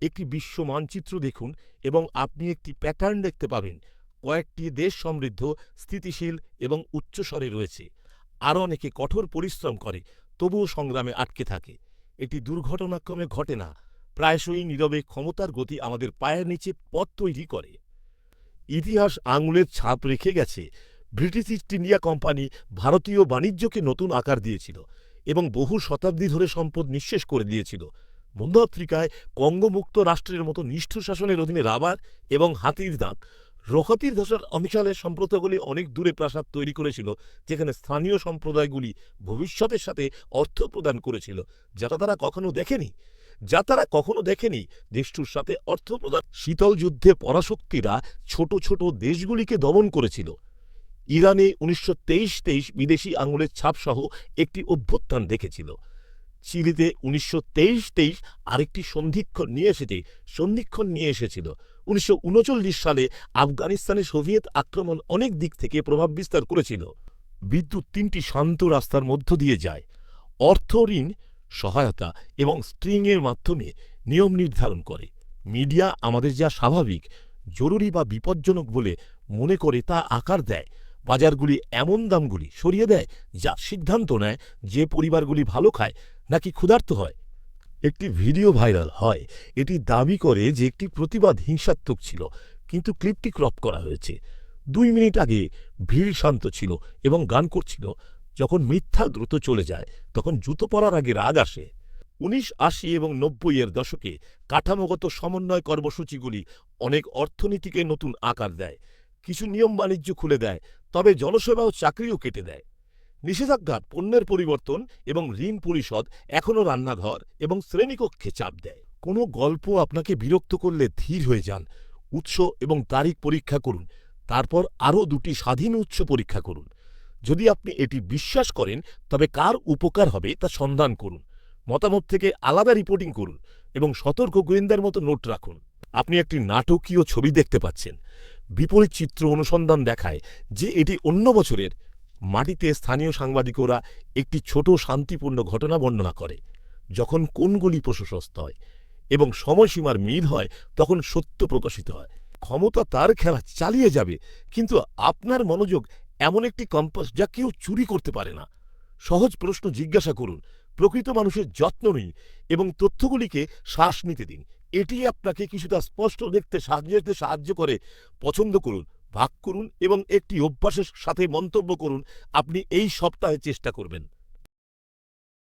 একটি বিশ্ব মানচিত্র দেখুন এবং আপনি একটি প্যাটার্ন দেখতে পাবেন। কয়েকটি দেশ সমৃদ্ধ, স্থিতিশীল এবং উচ্চস্বরে রয়েছে। আরও অনেকে কঠোর পরিশ্রম করে, তবুও সংগ্রামে আটকে থাকে। এটি দুর্ঘটনাক্রমে ঘটে না, প্রায়শই নীরবে ক্ষমতার গতি আমাদের পায়ের নিচে পথ তৈরি করে। ইতিহাস আঙুলের ছাপ রেখে গেছে। ব্রিটিশ ইস্ট ইন্ডিয়া কোম্পানি ভারতীয় বাণিজ্যকে নতুন আকার দিয়েছিল এবং বহু শতাব্দী ধরে সম্পদ নিঃশেষ করে দিয়েছিল। মধ্য আফ্রিকায় কঙ্গমুক্ত রাষ্ট্রের মতো নিষ্ঠুর শাসনের অধীনে রাবার এবং হাতির দাঁত। রোহাতির ধসার অমিশালের সম্প্রদায়গুলি অনেক দূরে প্রাসাদ তৈরি করেছিল, যেখানে স্থানীয় সম্প্রদায়গুলি ভবিষ্যতের সাথে অর্থ প্রদান করেছিল যেটা তারা কখনো দেখেনি। যা তারা কখনো দেখেনি দেশটির সাথে অর্থ প্রদান। শীতল যুদ্ধে পরাশক্তিরা ছোট ছোট দেশগুলিকে দমন করেছিল। ইরানে উনিশশো তেইশ তেইশ বিদেশি আঙুলের ছাপ সহ একটি অভ্যুত্থান দেখেছিল। চিলিতে উনিশশো তেইশ তেইশ আরেকটি সন্ধিক্ষণ নিয়ে এসেছে, সন্ধিক্ষণ নিয়ে এসেছিল। উনিশশো উনচল্লিশ সালে আফগানিস্তানে সোভিয়েত আক্রমণ অনেক দিক থেকে প্রভাব বিস্তার করেছিল। বিদ্যুৎ তিনটি শান্ত রাস্তার মধ্য দিয়ে যায়। অর্থ ঋণ, সহায়তা এবং স্ট্রিংয়ের মাধ্যমে নিয়ম নির্ধারণ করে। মিডিয়া আমাদের যা স্বাভাবিক, জরুরি বা বিপজ্জনক বলে মনে করে তা আকার দেয়। বাজারগুলি এমন দামগুলি সরিয়ে দেয় যা সিদ্ধান্ত নেয় যে পরিবারগুলি ভালো খায় নাকি ক্ষুধার্ত হয়? একটি ভিডিও ভাইরাল হয়। এটি দাবি করে যে একটি প্রতিবাদ হিংসাত্মক ছিল, কিন্তু ক্লিপটি ক্রপ করা হয়েছে। দুই মিনিট আগে ভিড় শান্ত ছিল এবং গান করছিল। যখন মিথ্যা দ্রুত চলে যায়, তখন জুতো পরার আগে রাগ আসে। উনিশ আশি এবং নব্বই এর দশকে কাঠামোগত সমন্বয় কর্মসূচিগুলি অনেক অর্থনীতিকে নতুন আকার দেয়। কিছু নিয়ম বাণিজ্য খুলে দেয়, তবে জনসেবা ও চাকরিও কেটে দেয়। নিষেধাজ্ঞা পণ্যের পরিবর্তন এবং ঋণ পরিশোধ এখনও রান্নাঘর এবং শ্রেণীকক্ষে চাপ দেয়। কোনো গল্প আপনাকে বিরক্ত করলে ধীর হয়ে যান, উৎস এবং তারিখ পরীক্ষা করুন, তারপর আরও দুটি স্বাধীন উৎস পরীক্ষা করুন। যদি আপনি এটি বিশ্বাস করেন, তবে কার উপকার হবে তা সন্ধান করুন, মতামত থেকে আলাদা রিপোর্টিং করুন এবং সতর্ক গোয়েন্দার মতো নোট রাখুন। আপনি একটি নাটকীয় ছবি দেখতে পাচ্ছেন। বিপরীত চিত্র অনুসন্ধান দেখায় যে এটি অন্য বছরের মাটিতে স্থানীয় সাংবাদিকরা একটি ছোট শান্তিপূর্ণ ঘটনা বর্ণনা করে, যখন কোনগুলি প্রশস্ত হয় এবং সময়সীমার মিল হয়, তখন সত্য প্রকাশিত হয়। ক্ষমতা তার খেলা চালিয়ে যাবে, কিন্তু আপনার মনোযোগ এমন একটি কম্পাস যা কেউ চুরি করতে পারে না। সহজ প্রশ্ন জিজ্ঞাসা করুন, প্রকৃত মানুষের যত্ন নিন এবং তথ্যগুলিকে শ্বাস নিতে দিন। এটি আপনাকে কিছুটা স্পষ্ট দেখতে সাহায্য সাহায্য করে। পছন্দ করুন ভাগ করুন এবং একটি অভ্যাসের সাথে মন্তব্য করুন। আপনি এই সপ্তাহে চেষ্টা করবেন।